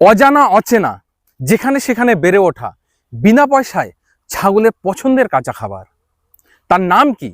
অজানা, অচেনা, যেখানে সেখানে বেড়ে ওঠা, বিনা পয়সায় ছাগলের পছন্দের কাঁচা খাবার। তার নাম কি?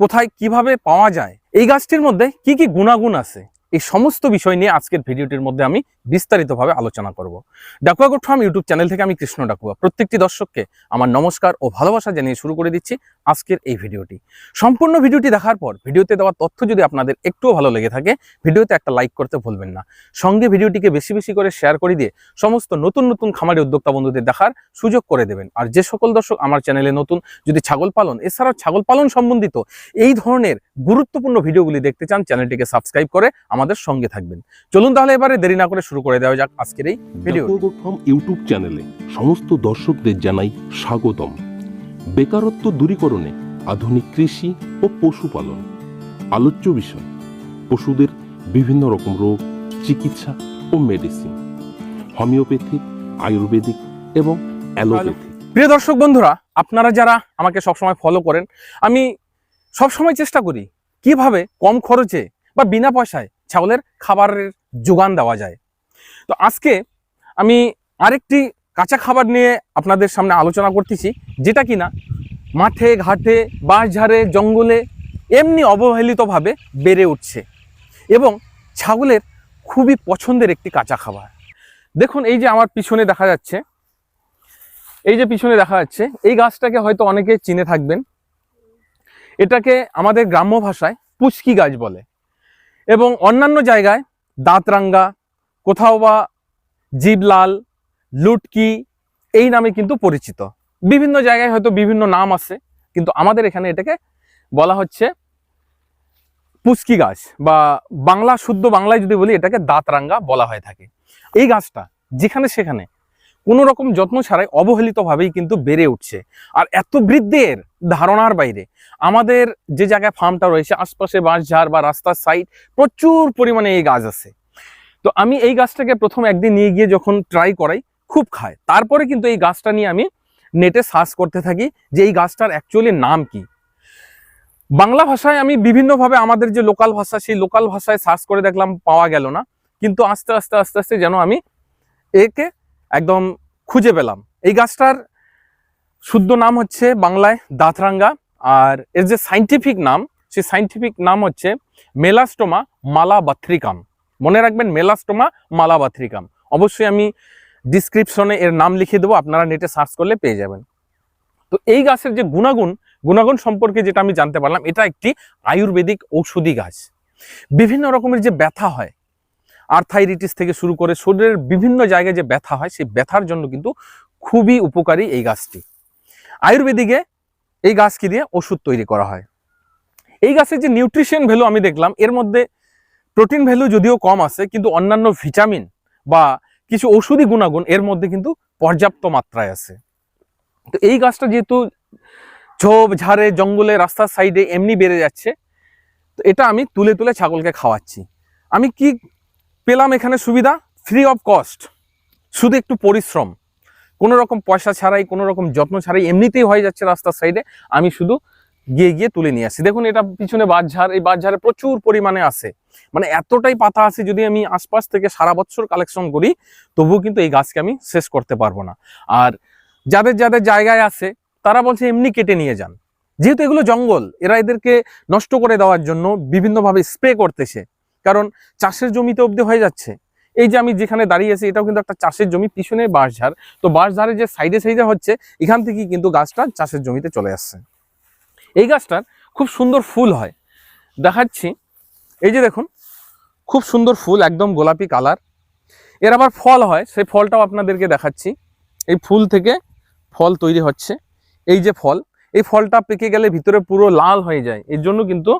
কোথায় কীভাবে পাওয়া যায়? এই গাছটির মধ্যে কি কি গুণাগুণ আছে? এই সমস্ত বিষয় নিয়ে আজকের ভিডিওটির মধ্যে আমি বিস্তারিতভাবে আলোচনা করব। Dakua goat farm YouTube channel থেকে আমি কৃষ্ণ ডাকুয়া প্রত্যেকটি দর্শককে আমার নমস্কার ও ভালোবাসা জানিয়ে শুরু করে দিচ্ছি। আজকের এই ভিডিওটি। সম্পূর্ণ ভিডিওটি দেখার পর ভিডিওতে দেওয়া তথ্য যদি আপনাদের একটুও ভালো লেগে থাকে, ভিডিওতে একটা লাইক করতে ভুলবেন না। সঙ্গে ভিডিওটিকে বেশি বেশি করে শেয়ার করে দিয়ে সমস্ত নতুন নতুন খামারি উদ্যোক্তা বন্ধুদের দেখার সুযোগ করে দেবেন। আর যে সকল দর্শক আমার চ্যানেলে নতুন, যদি ছাগল পালন, এছাড়াও ছাগল পালন সম্বন্ধিত এই ধরনের গুরুত্বপূর্ণ ভিডিওগুলি দেখতে চান, চ্যানেলটিকে সাবস্ক্রাইব করে আমাদের সঙ্গে থাকবেন। চলুন তাহলে এবারে দেরি না করে শুরু করে দেওয়া যাক আজকের এই ভিডিও ইউটিউব চ্যানেলে সমস্ত দর্শকদের জানাই স্বাগতম। বেকারত্ব দূরীকরণে আধুনিক কৃষি ও পশুপালন। আলোচ্য বিষয়, পশুদের বিভিন্ন রকম রোগ, চিকিৎসা ও মেডিসিন হোমিওপ্যাথিক আয়ুর্বেদিক এবং অ্যালোপ্যাথিক প্রিয় দর্শক বন্ধুরা, আপনারা যারা আমাকে সবসময় ফলো করেন, আমি সবসময় চেষ্টা করি কীভাবে কম খরচে বা বিনা পয়সায় ছাগলের খাবারের যোগান দেওয়া যায়। তো আজকে আমি আরেকটি কাঁচা খাবার নিয়ে আপনাদের সামনে আলোচনা করতেছি, যেটা কিনা মাঠে, ঘাটে, বাঁশঝাড়ে, জঙ্গলে এমনি অবহেলিতভাবে বেড়ে উঠছে এবং ছাগলের খুবই পছন্দের একটি কাঁচা খাবার। দেখুন, এই যে আমার পিছনে দেখা যাচ্ছে, এই যে পিছনে দেখা যাচ্ছে, এই গাছটাকে হয়তো অনেকে চিনে থাকবেন। এটাকে আমাদের গ্রাম্য ভাষায় পুচকি গাছ বলে এবং অন্যান্য জায়গায় দাঁতরাঙ্গা, কোথাও বা জীবলাল লুটকি, এই নামে কিন্তু পরিচিত। বিভিন্ন জায়গায় হয়তো বিভিন্ন নাম আছে, কিন্তু আমাদের এখানে এটাকে বলা হচ্ছে পুচকি গাছ বা বাংলা শুদ্ধ বাংলায় যদি বলি, এটাকে দাঁতরাঙ্গা বলা হয়ে থাকে। এই গাছটা যেখানে সেখানে কোনো রকম যত্ন ছাড়াই অবহেলিতভাবেই কিন্তু বেড়ে উঠছে। আর এত বৃদ্ধের ধারণার বাইরে আমাদের যে জায়গায় ফার্মটা রয়েছে, আশপাশে বাঁশঝাড় বা রাস্তার সাইড প্রচুর পরিমাণে এই গাছ আছে। তো আমি এই গাছটাকে প্রথম একদিন নিয়ে গিয়ে যখন ট্রাই করাই খুব খায়। তারপরে কিন্তু এই গাছটা নিয়ে আমি নেটে সার্চ করতে থাকি যে এই গাছটার অ্যাকচুয়ালি নাম কি। বাংলা ভাষায় আমি বিভিন্নভাবে আমাদের যে লোকাল ভাষা, সেই লোকাল ভাষায় সার্চ করে দেখলাম, পাওয়া গেল না। কিন্তু আস্তে আস্তে আস্তে আস্তে যেন আমি একে একদম খুঁজে পেলাম। এই গাছটার শুদ্ধ নাম হচ্ছে বাংলায় দাঁতরাঙ্গা আর এর যে সাইন্টিফিক নাম, সেই সাইন্টিফিক নাম হচ্ছে মেলাস্টোমা মালাবাথ্রিকাম মনে রাখবেন মেলাস্টোমা মালাবাথ্রিকাম অবশ্যই আমি ডিসক্রিপশনে এর নাম লিখে দেবো, আপনারা নেটে সার্চ করলে পেয়ে যাবেন। তো এই গাছের যে গুণাগুণ গুণাগুণ সম্পর্কে যেটা আমি জানতে পারলাম, এটা একটি আয়ুর্বেদিক ঔষধি গাছ। বিভিন্ন রকমের যে ব্যথা হয় আর্থাইরিটিস থেকে শুরু করে শরীরের বিভিন্ন জায়গায় যে ব্যথা হয়, সেই ব্যথার জন্য কিন্তু খুবই উপকারী এই গাছটি। আয়ুর্বেদিকে এই গাছকে দিয়ে ওষুধ তৈরি করা হয়। এই গাছের যে নিউট্রিশন ভ্যালু আমি দেখলাম, এর মধ্যে প্রোটিন ভ্যালু যদিও কম আছে, কিন্তু অন্যান্য ভিটামিন বা কিছু ঔষধি গুণাগুণ এর মধ্যে কিন্তু পর্যাপ্ত মাত্রায় আছে। তো এই গাছটা যেহেতু ঝোপ, ঝাড়ে, জঙ্গলে, রাস্তার সাইডে এমনি বেড়ে যাচ্ছে, তো এটা আমি তুলে তুলে ছাগলকে খাওয়াচ্ছি। আমি কি পেলাম এখানে সুবিধা? ফ্রি অফ কস্ট শুধু একটু পরিশ্রম। কোনো রকম পয়সা ছাড়াই, কোনো রকম যত্ন ছাড়াই এমনিতেই হয়ে যাচ্ছে রাস্তার সাইডে। আমি শুধু গিয়ে গিয়ে তুলে নিয়ে আসি। দেখুন, এটা পিছনে বাঁশঝাড়, এই বাঁশঝাড়ে প্রচুর পরিমাণে আছে। মানে এতটাই পাতা আছে, যদি আমি আশপাশ থেকে সারা বছর কালেকশন করি তবুও কিন্তু এই গাছকে আমি শেষ করতে পারব না। আর যাদের যাদের জায়গায় আছে, তারা বলছে এমনি কেটে নিয়ে যান। যেহেতু এগুলো জঙ্গল, এরা এদেরকে নষ্ট করে দেওয়ার জন্য বিভিন্নভাবে স্প্রে করতেছে। কারণ চাষের জমিতে অবধি হয়ে যাচ্ছে। এই যে আমি যেখানে দাঁড়িয়ে আছি, এটাও কিন্তু একটা চাষের জমি, পিছনে বাঁশঝাড়। তো বাঁশঝাড়ের যে সাইডে সাইডে হচ্ছে, এখান থেকেই কিন্তু গাছটা চাষের জমিতে চলে আসছে। এই গাছটার খুব সুন্দর ফুল হয়। দেখাচ্ছি। এই যে দেখুন, খুব সুন্দর ফুল, একদম গোলাপি কালার। এর আবার ফল হয়, সেই ফলটাও আপনাদেরকে দেখাচ্ছি। এই ফুল থেকে ফল তৈরি হচ্ছে। এই যে ফল, এই ফলটা পেকে গেলে ভিতরে পুরো লাল হয়ে যায়। এর জন্য কিন্তু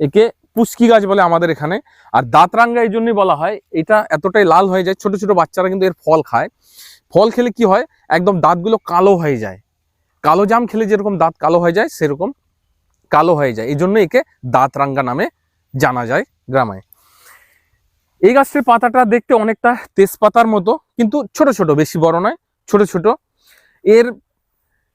একে পুচকি গাছ বলে আমাদের এখানে। আর দাঁতরাঙ্গা এই জন্যই বলা হয়, এটা এতটাই লাল হয়ে যায়, ছোট ছোট বাচ্চারা কিন্তু এর ফল খায়। ফল খেলে কি হয়, একদম দাঁতগুলো কালো হয়ে যায়। কালো জাম খেলে যেরকম দাঁত কালো হয়ে যায়, সেরকম কালো হয়ে যায়। এই জন্য একে দাঁতরাঙ্গা নামে জানা যায় গ্রামে। এই গাছটির পাতাটা দেখতে অনেকটা তেজপাতার মতো, কিন্তু ছোট ছোট, বেশি বড় নয়, ছোট ছোট। এর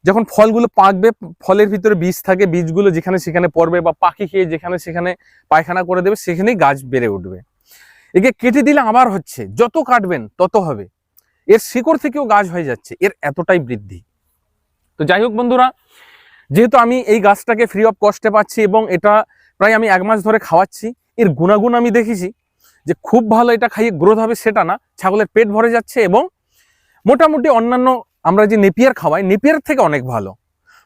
যখন ফলগুলো পাকবে, ফলের ভিতরে বীজ থাকে, বীজগুলো যেখানে সেখানে পড়বে বা পাখি খেয়ে যেখানে সেখানে পায়খানা করে দেবে, সেখানেই গাছ বেড়ে উঠবে। একে কেটে দিলে আবার হচ্ছে, যত কাটবেন তত হবে। এর শিকড় থেকেও গাছ হয়ে যাচ্ছে, এর এতটাই বৃদ্ধি। তো যাই হোক বন্ধুরা, যেহেতু আমি এই গাছটাকে ফ্রি অফ কস্টে পাচ্ছি এবং এটা প্রায় আমি এক মাস ধরে খাওয়াচ্ছি, এর গুণাগুণ আমি দেখেছি যে খুব ভালো এটা খাইয়ে গ্রোথ হবে সেটা না, ছাগলের পেট ভরে যাচ্ছে এবং মোটামুটি অন্যান্য আমরা যে নেপিয়ার খাওয়াই, নেপিয়ার থেকে অনেক ভালো।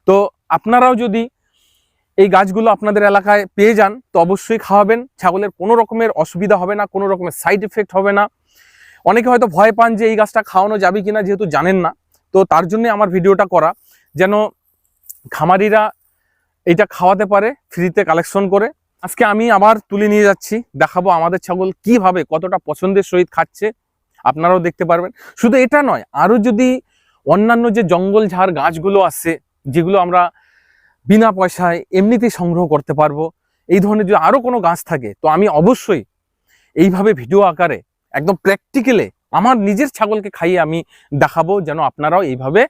তো আপনারাও যদি এই গাছগুলো আপনাদের এলাকায় পেয়ে যান, তো অবশ্যই খাওয়াবেন, ছাগলের কোনো রকমের অসুবিধা হবে না, কোনো রকমের সাইড এফেক্ট হবে না। অনেকে হয়তো ভয় পান যে এই গাছটা খাওয়ানো যাবে কিনা, যেহেতু জানেন না, তো তার জন্য আমার ভিডিওটা করা। যেন খামারিরা এটা খাওয়াতে পারে ফ্রিতে কালেকশন করে। আজকে আমি আবার তুলে নিয়ে যাচ্ছি, দেখাবো আমাদের ছাগল কীভাবে, কতটা পছন্দের সহিত খাচ্ছে। আপনারাও দেখতে পারবেন। শুধু এটা নয়, আরও যদি অন্যান্য যে জঙ্গল ঝাড় গাছগুলো আছে, যেগুলো আমরা বিনা পয়সায় এমনিতেই সংগ্রহ করতে পারব, এই ধরনের যদি আরও কোনো গাছ থাকে, তো আমি অবশ্যই এইভাবে ভিডিও আকারে, একদম প্র্যাকটিক্যালে আমার নিজের ছাগলকে খাইয়ে আমি দেখাবো, যেন আপনারাও এইভাবে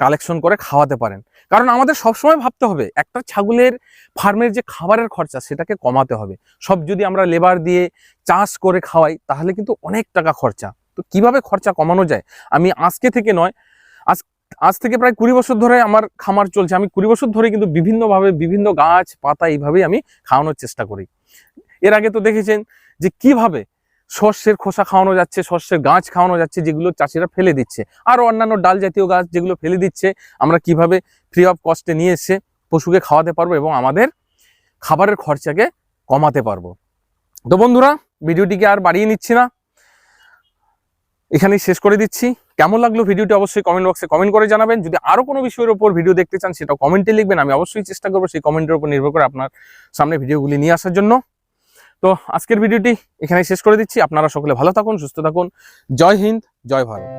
কালেকশন করে খাওয়াতে পারেন। কারণ আমাদের সবসময় ভাবতে হবে, একটা ছাগলের ফার্মের যে খাবারের খরচা সেটাকে কমাতে হবে। সব যদি আমরা লেবার দিয়ে চাষ করে খাওয়াই, তাহলে কিন্তু অনেক টাকা খরচা। তো কীভাবে খরচা কমানো যায়? আমি আজকে থেকে নয়, আজ আজ থেকে প্রায় কুড়ি বছর ধরে আমার খামার চলছে। আমি কুড়ি বছর ধরে কিন্তু বিভিন্নভাবে বিভিন্ন গাছ, পাতা এইভাবেই আমি খাওয়ানোর চেষ্টা করি। এর আগে তো দেখেছেন যে কীভাবে শস্যের খোসা খাওয়ানো যাচ্ছে শস্যের গাছ খাওয়ানো যাচ্ছে, যেগুলো চাষিরা ফেলে দিচ্ছে। আর অন্যান্য ডাল জাতীয় গাছ যেগুলো ফেলে দিচ্ছে, আমরা কীভাবে ফ্রি অফ কস্টে নিয়ে এসে পশুকে খাওয়াতে পারব এবং আমাদের খাবারের খরচাকে কমাতে পারব। তো বন্ধুরা, ভিডিওটিকে আর বাড়িয়ে নিচ্ছি না। এখানেই শেষ করে দিচ্ছি। কেমন লাগল ভিডিওটি অবশ্যই কমেন্ট বক্সে কমেন্ট করে জানাবেন। যদি আরও কোনো বিষয়ের উপর ভিডিও দেখতে চান সেটা কমেন্টে লিখবেন। আমি অবশ্যই চেষ্টা করব সেই কমেন্টের উপর নির্ভর করে আপনার সামনে ভিডিওগুলি নিয়ে আসার জন্য। তো আজকের ভিডিওটি এখানে শেষ করে দিচ্ছি। আপনারা সকলে ভালো থাকুন, সুস্থ থাকুন। জয় হিন্দ, জয় ভারত।